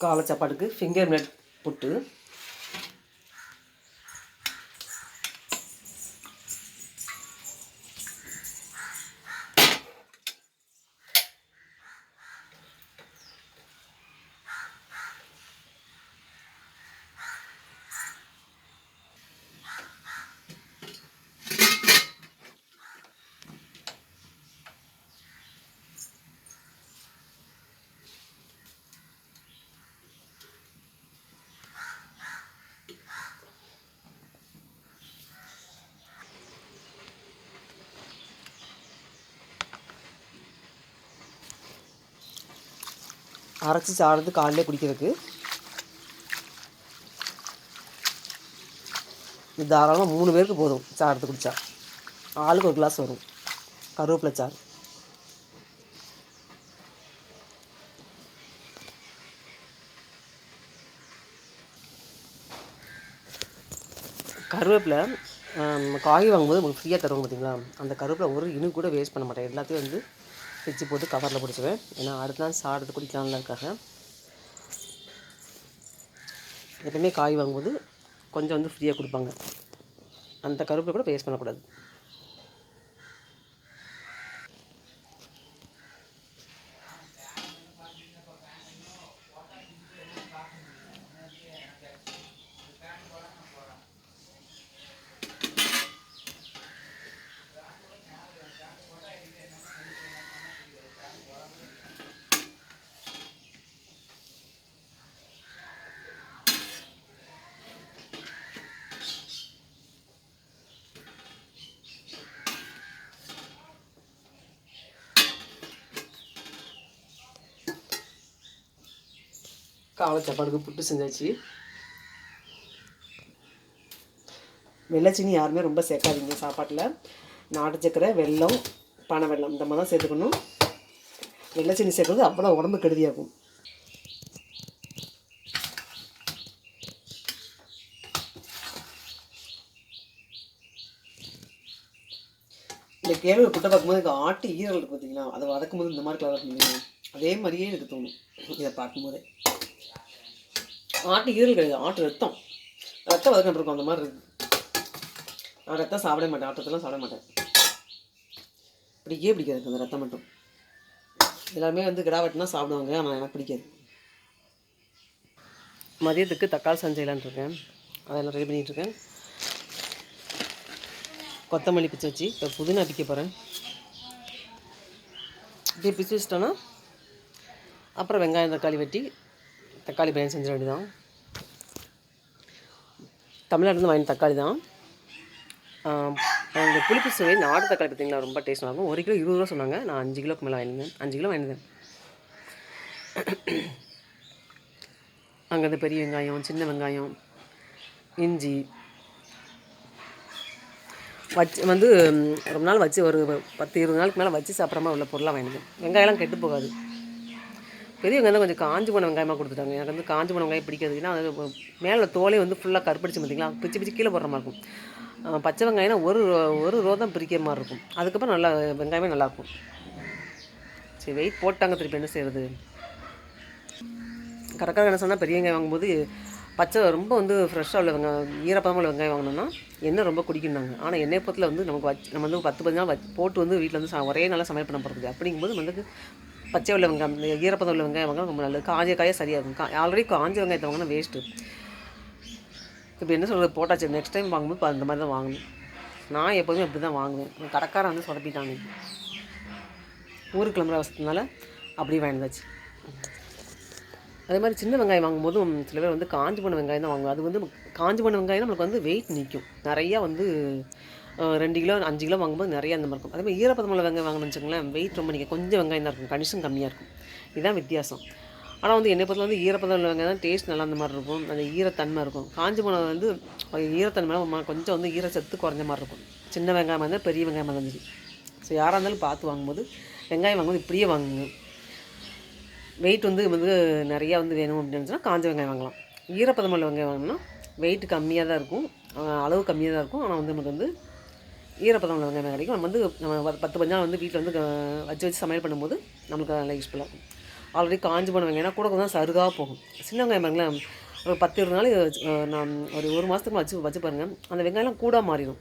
காலை சாப்பாட்டுக்கு finger nut புட்டு அரைச்சி சாடுறது காலையிலே குடிக்கிறதுக்கு. இது தாராளமாக மூணு பேருக்கு போதும் சாப்பிட்றது குடித்தா ஆளுக்கு ஒரு கிளாஸ் வரும். கருவேப்பிலை சாறு கருவேப்பிலை காய் வாங்கும்போது உங்களுக்கு ஃப்ரீயாக தருவாங்க பார்த்தீங்களா அந்த கருவேப்பிலை ஒரு இனி கூட வேஸ்ட் பண்ண மாட்டேன். எல்லாத்தையும் வந்து பிச்சு போட்டு கவரில் பிடிச்சிருவேன். ஏன்னா அடுத்த நாள் சாப்பிட்றது இருக்காங்க எப்பவுமே காய் வாங்கும்போது கொஞ்சம் வந்து ஃப்ரீயாக கொடுப்பாங்க. அந்த கருப்பை கூட வேஸ்ட் பண்ணக்கூடாது. காலை சாப்பாடுக்கு புட்டு செஞ்சாச்சு. வெள்ளைச்சீனி யாருமே ரொம்ப சேர்க்காதீங்க சாப்பாட்டில். நாட்டு சக்கரை வெல்லம் பனை வெல்லம் இந்த மாதிரி தான் சேர்த்துக்கணும். வெள்ளைச்சீனி சேர்க்குறது அவ்வளோ உடம்பு கெடுதியாகும். இந்த கேழ்வரை புட்டை பார்க்கும்போது எனக்கு ஆட்டு ஈரல் இருக்குது பார்த்தீங்களா அதை வதக்கும் போது இந்த மாதிரி கலர் பண்ணுவீங்க. அதே மாதிரியே எனக்கு தோணும். இதை பார்க்கும்போதே. ஆட்டு ஈரல் கிடையாது ஆட்டு ரத்தம். ரத்தம் வதக்கிட்டு இருக்கும் அந்த மாதிரி இருக்குது நான் ரத்தம் சாப்பிட மாட்டேன் ஆட்டத்தெல்லாம் சாப்பிட மாட்டேன். பிடிக்கவே பிடிக்காது எனக்கு அந்த ரத்தம் மட்டும். எல்லாருமே வந்து கிடா வெட்டினா சாப்பிடுவாங்க ஆனால் எனக்கு பிடிக்காது. மதியத்துக்கு தக்காளி சஞ்சைலான் இருக்கேன். அதெல்லாம் ரெடி பண்ணிகிட்டு இருக்கேன். கொத்தமல்லி பிச்சு வச்சு இப்போ புதினா பிக்க போகிறேன் இப்படி பிச்சு வச்சிட்டோன்னா அப்புறம் வெங்காயம் தக்காளி வெட்டி தக்காளி பிரியாணி செஞ்சிட வேண்டியதான் தமிழ்நாட்டிலேருந்து வாங்கின தக்காளி தான் அந்த புளிப்பு சுவை நாட்டு தக்காளி பார்த்தீங்களா ரொம்ப டேஸ்ட் இருக்கும். ஒரு கிலோ இருபது ரூபா சொன்னாங்க. நான் அஞ்சு கிலோக்கு மேலே வாங்கியிருந்தேன் அஞ்சு கிலோ வாங்கியிருந்தேன் அங்கேருந்து பெரிய வெங்காயம் சின்ன வெங்காயம் இஞ்சி. வச்சு வந்து ரொம்ப நாள் வச்சு ஒரு பத்து இருபது நாளுக்கு மேலே வச்சு சாப்பிட்ற உள்ள பொருளாக வாங்கினேன். வெங்காயம்லாம் கெட்டு போகாது. பெரிய வெங்காயம் கொஞ்சம் காஞ்சி போன வெங்காயமாக கொடுத்துட்டாங்க. எனக்கு வந்து காஞ்சி போன வெங்காயம் பிடிக்காது. ஏன்னா அது மேலே தோலே வந்து ஃபுல்லாக கருப்பிடிச்சு பார்த்தீங்களா பிச்சு பிச்சு கீழே போடுற மாதிரி இருக்கும். பச்சை வெங்காயம்னா ஒரு ஒரு ரோ தான் பிரிக்கிற மாதிரி இருக்கும். அதுக்கப்புறம் நல்லா வெங்காயமே நல்லாயிருக்கும் சரி வெயிட் போட்டாங்க திருப்பி என்ன செய்கிறது கரெக்டாக என்ன சொன்னால் பெரிய வெங்காயம் வாங்கும்போது பச்சை ரொம்ப வந்து ஃப்ரெஷ்ஷாக உள்ள வெங்காயம் ஈரப்பதமாக உள்ள வெங்காயம் வாங்கினோம்னா எண்ணெய் ரொம்ப குடிக்கணுங்க ஆனால் எண்ணெய் பத்தில் வந்து நமக்கு வச்சு நம்ம வந்து பத்து பதினாலும் வச்சு போட்டு வந்து வீட்டில் வந்து ஒரே நல்லா சமையல் பண்ண போகிறது அப்படிங்கும்போது வந்து பச்சை உள்ள வெங்காயம் ஈரப்பதம் உள்ள வெங்காயம் வாங்கினா ரொம்ப நல்லது. காஞ்ச காயாக சரியாக இருக்கும். கா ஆல்ரெடி காஞ்ச வெங்காயத்தை வாங்கினா வேஸ்ட்டு இப்போ என்ன சொல்கிறது போட்டாச்சு. நெக்ஸ்ட் டைம் வாங்கும்போது அந்த மாதிரி தான் வாங்கணும். நான் எப்போதுமே அப்படி தான் வாங்குவேன். கடைக்காரன் வந்து சொதப்பிட்டாங்க ஊருக்கு கிளம்புற அவசரத்தினால அப்படியே வாங்கியாச்சு அதே மாதிரி சின்ன வெங்காயம் வாங்கும்போதும் சில பேர் வந்து காஞ்சி போன வெங்காயம் தான் வாங்குவோம் அது வந்து காஞ்சி போன வெங்காயம் நம்மளுக்கு வந்து வெயிட் நிற்கும் நிறையா வந்து ரெண்டு கிலோ அஞ்சு கிலோ வாங்கும்போது நிறைய அந்த மாதிரி இருக்கும். அதே மாதிரி ஈரப்பதமுள்ள வெங்காயம் வாங்கணும்னு வச்சுக்கோங்களேன் வெயிட் ரொம்ப நீங்கள் கொஞ்சம் வெங்காயம் தான் இருக்கும். கண்டிஷன் கம்மியாக இருக்கும். இதுதான் வித்தியாசம். ஆனால் வந்து என்னை பொறுத்தவரை வந்து ஈரப்பதம் வெங்காயம் தான் டேஸ்ட் நல்லா அந்த மாதிரி இருக்கும். அந்த ஈரத்தன்மை இருக்கும். காஞ்சி போனது வந்து ஈரத்தன்மை கொஞ்சம் வந்து ஈரச்சத்து குறைஞ்ச மாதிரி இருக்கும். சின்ன வெங்காயமாக இருந்தால் பெரிய வெங்காயமாக இருந்தாலும் சரி. ஸோ யாராக இருந்தாலும் பார்த்து வாங்கும்போது வெங்காயம் வாங்கும்போது இப்படியே வாங்குங்க. வெயிட் வந்து வந்து நிறையா வந்து வேணும் அப்படின்னு சொன்னால் காஞ்ச வெங்காயம் வாங்கலாம். ஈரப்பதம் உள்ள வெங்காயம் வாங்கினா வெயிட் கம்மியாக தான் இருக்கும். அளவு கம்மியாக தான் இருக்கும். ஆனால் வந்து நமக்கு வந்து ஈரப்பதம் உள்ள வெங்காயம் கிடைக்கும். நம்ம வந்து நம்ம பத்து பதினஞ்சு வந்து வீட்டில் வந்து க- வச்சு வச்சு சமையல் பண்ணும்போது நம்மளுக்கு நல்லா யூஸ்ஃபுல்லாக இருக்கும் ஆல்ரெடி காஞ்சி போன வெங்காயம் கூட கொஞ்சம் சருகாக போகும். சின்ன வெங்காயம் பாருங்களேன் ஒரு பத்து இருபது நாள் நான் ஒரு ஒரு மாதத்துக்கு வச்சு வச்சு பாருங்கள் அந்த வெங்காயம்லாம் கூட மாறிடும்.